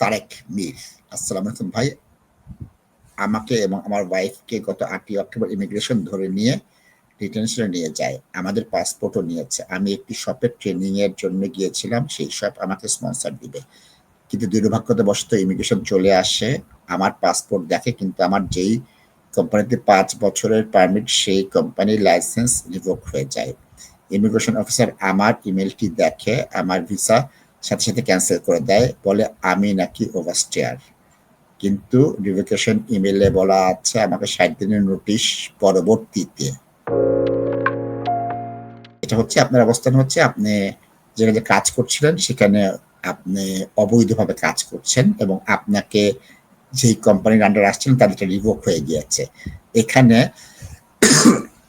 তারেক মীর। আসসালামু আলাইকুম ভাই। আমাকে এবং আমার ওয়াইফকে গত আটই অক্টোবর ইমিগ্রেশন ধরে নিয়ে ডিটেনশনে নিয়ে যায়। আমাদের পাসপোর্টও নিয়েছে। আমি একটি শপের ট্রেনিং এর জন্য গিয়েছিলাম। সেই শপ আমাকে স্পন্সর দিবে। কিন্তু দুর্ভাগ্যবশত ইমিগ্রেশন চলে আসে। আমার পাসপোর্ট দেখে কিন্তু আমার যেই কোম্পানিতে পাঁচ বছরের পারমিট সেই কোম্পানির লাইসেন্স রিভোক হয়ে যায়। ইমিগ্রেশন অফিসার আমার ইমেলটি দেখে, আমার ভিসা সাথে সাথে ক্যান্সেল করে দেয়, বলে আমি নাকি ওভারস্টেয়ার কিন্তু রিভোকেশন ইমেলে বলা আছে, আমাকে ষাট দিনের নোটিশ পরবর্তীতে। এটা হচ্ছে আপনার অবস্থান হচ্ছে, আপনি যেখানে কাজ করছিলেন, সেখানে আপনি অবৈধভাবে কাজ করছেন এবং আপনাকে যেই কোম্পানির আন্ডার আসছেন তাদেরটা রিভোক হয়ে গিয়েছে। এখানে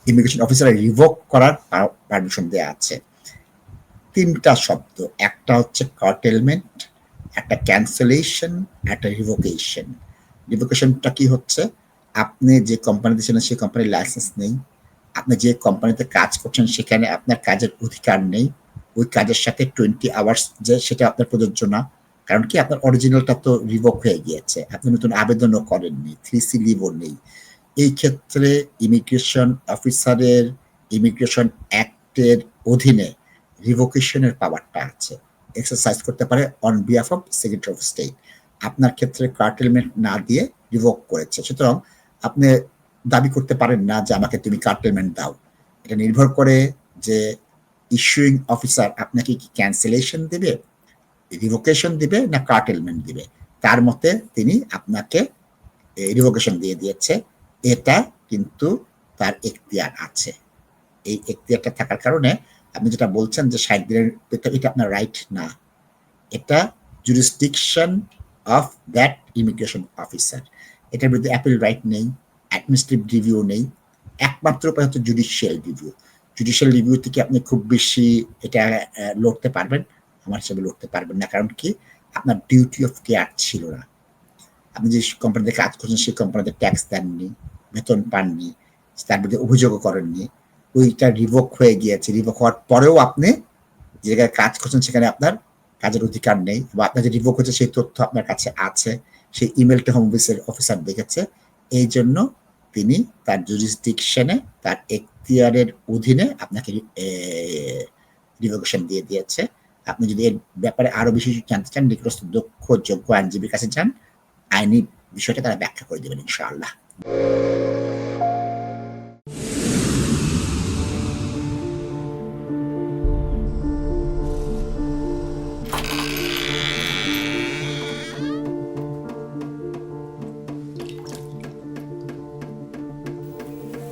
ইমিগ্রেশন অফিসার রিভোক করার পারমিশন দেওয়া আছে। তিনটা শব্দ। একটা হচ্ছে কার্টেলমেন্ট একটা ক্যান্সেলেশন একটা রিভোকেশন রিভোকেশনটা কি হচ্ছে? আপনি যে কোম্পানিতে ছিলেন, সেই কোম্পানির লাইসেন্স নেই। আপনি যে কোম্পানিতে কাজ করছেন, সেখানে আপনার কাজের অধিকার নেই। ওই কাজের সাথে টোয়েন্টি আওয়ার্স যে সেটা আপনার প্রযোজ্য না। কারণ কি? আপনার অরিজিনালটা তো রিভোক হয়ে গিয়েছে। আপনি নতুন আবেদনও করেননি থ্রি সি লিভও নেই। এই ক্ষেত্রে ইমিগ্রেশন অফিসারের ইমিগ্রেশন অ্যাক্টের অধীনে রিভোকেশনের পাওয়ারটা আছে। এক্সারসাইজ করতে পারে on behalf of secretary of state আপনার ক্ষেত্রে কার্টেলমেন্ট না দিয়ে রিভোক করেছে। সুতরাং আপনি দাবি করতে পারেন না যে আমাকে তুমি কার্টেলমেন্ট দাও। এটা নির্ভর করে যে ইস্যুইং অফিসার আপনাকে কি ক্যান্সেলেশন দিবে রিভোকেশন দিবে না কার্টেলমেন্ট দিবে। তার মতে তিনি আপনাকে রিভোকেশন দিয়ে দিয়েছে। এটা কিন্তু তার এখতিয়ার আছে। এই এখতিয়ারটা থাকার কারণে আপনি যেটা বলছেন যে ষাট দিনের এটা আপনার রাইট না। এটা jurisdiction of that immigration officer এটার বিরুদ্ধে অ্যাপিল রাইট নেই অ্যাডমিনিস্ট্রেটিভ রিভিউ নেই, একমাত্র উপায় হচ্ছে জুডিশিয়াল রিভিউ জুডিশিয়াল রিভিউ থেকে আপনি খুব বেশি এটা লড়তে পারবেন, আমার হিসাবে লড়তে পারবেন না। কারণ কি? আপনার ডিউটি অফ কেয়ার ছিল না। আপনি যে কোম্পানিতে কাজ করছেন, সেই কোম্পানিতে ট্যাক্স দেননি, বেতন পাননি, তার বিরুদ্ধে অভিযোগও করেননি। ওইটা রিভোক হয়ে গিয়েছে। রিভোক হওয়ার পরেও আপনি যে জায়গায় কাজ করছেন সেখানে আপনার কাজের অধিকার নেই বা আপনার যে রিভোক হচ্ছে সেই তথ্য আপনার কাছে আছে, সেই ইমেলটা হোম অফিসের অফিসার দেখেছে। এই জন্য তিনি তার জুরিসডিকশনে তার এখতিয়ারের অধীনে আপনাকে রিভোকেশন দিয়ে দিয়েছে। আপনি যদি এর ব্যাপারে আরও বেশি জানতে চান, নিকটস্থ দক্ষ, যোগ্য আইনজীবীর কাছে যান। আইনি বিষয়টা তারা ব্যাখ্যা করে দেবেন ইনশাআল্লাহ।